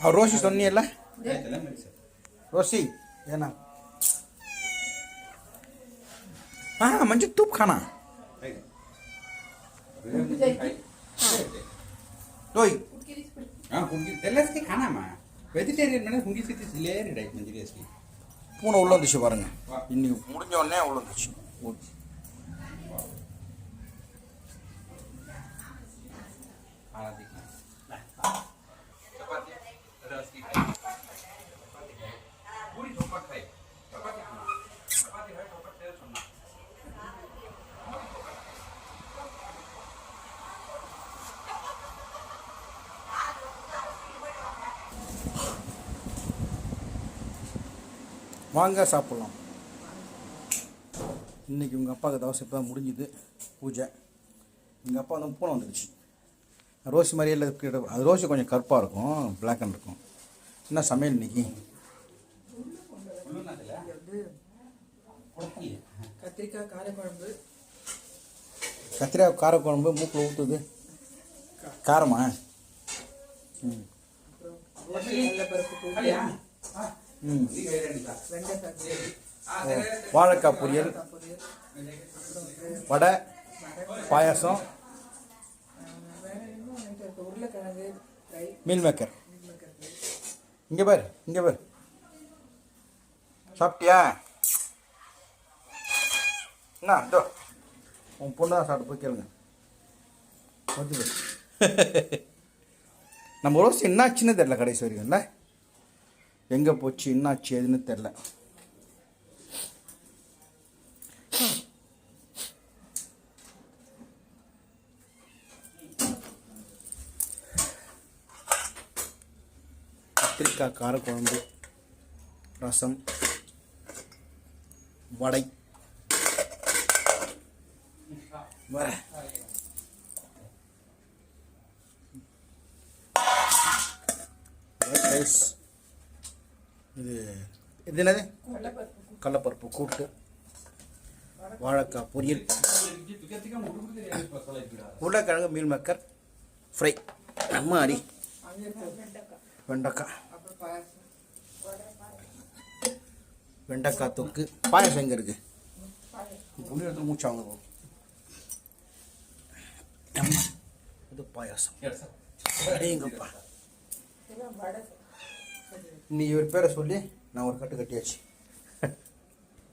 ಅವ್ರು ರೋಷಿ ಸೊನ್ನಿ ಅಲ್ಲ ರೋಷಿ ಏನ ಹಾ ಮಂಜು ತೂಪ್ ಖಾನ ಟೋಯ್ வெஜிடேரியன் மேலே முங்கி சேர்த்து சிலேரி டைப் மஞ்சள் பூனை உள்ள வந்துச்சு பாருங்க இன்னி முடிஞ்ச உடனே உள்ள வந்துச்சு ஓகே வாங்க சாப்பிட்லாம். இன்னைக்கு உங்கள் அப்பாவுக்கு தவசை இப்போ முடிஞ்சுது பூஜை. எங்கள் அப்பா வந்து பூனை வந்துடுச்சு ரோசி மாதிரியே இல்லை கிட்ட அது ரோசி கொஞ்சம் கருப்பாக இருக்கும் பிளாக் அண்ட் இருக்கும். என்ன சமையல் இன்னைக்கு? கத்திரிக்காய் காரக்குழம்பு. கத்திரிக்காய் காரக்குழம்பு மூக்கில் ஊற்றுது காரமா? ம். வாழைக்காய் பொரியல். வடை பாயசம். Meal maker. இங்கே பார் இங்கே பாரு. சாப்பிட்டியா? என்ன இதோ. உன் பொண்ணு தான் சாப்பிட்டு போய் கேளுங்க. நம்ம ஒரு வருஷம் என்ன ஆச்சுன்னு தெரியல கடைசி வரைக்கும் என்ன? எங்கே போச்சு என்னாச்சு எதுன்னு தெரில கத்திரிக்காய் காரக்குழம்பு ரசம் வடை. வர. White. இது இது என்னது? கடலப்பருப்பு கூட்டு வாழைக்காய் பொரியல் உருளைக்கிழங்கு மீன் மக்கர் ஃப்ரை அம்மா அடி வெண்டைக்காய் வெண்டைக்காய் பாயாசம் தொக்கு பாயசம் எங்கே இருக்குது புளி எடுத்து மூச்சாங்க இது பாயாசம். எஸ் நீ இவர் பேரை சொல்லி நான் ஒரு கட்டு கட்டியாச்சு.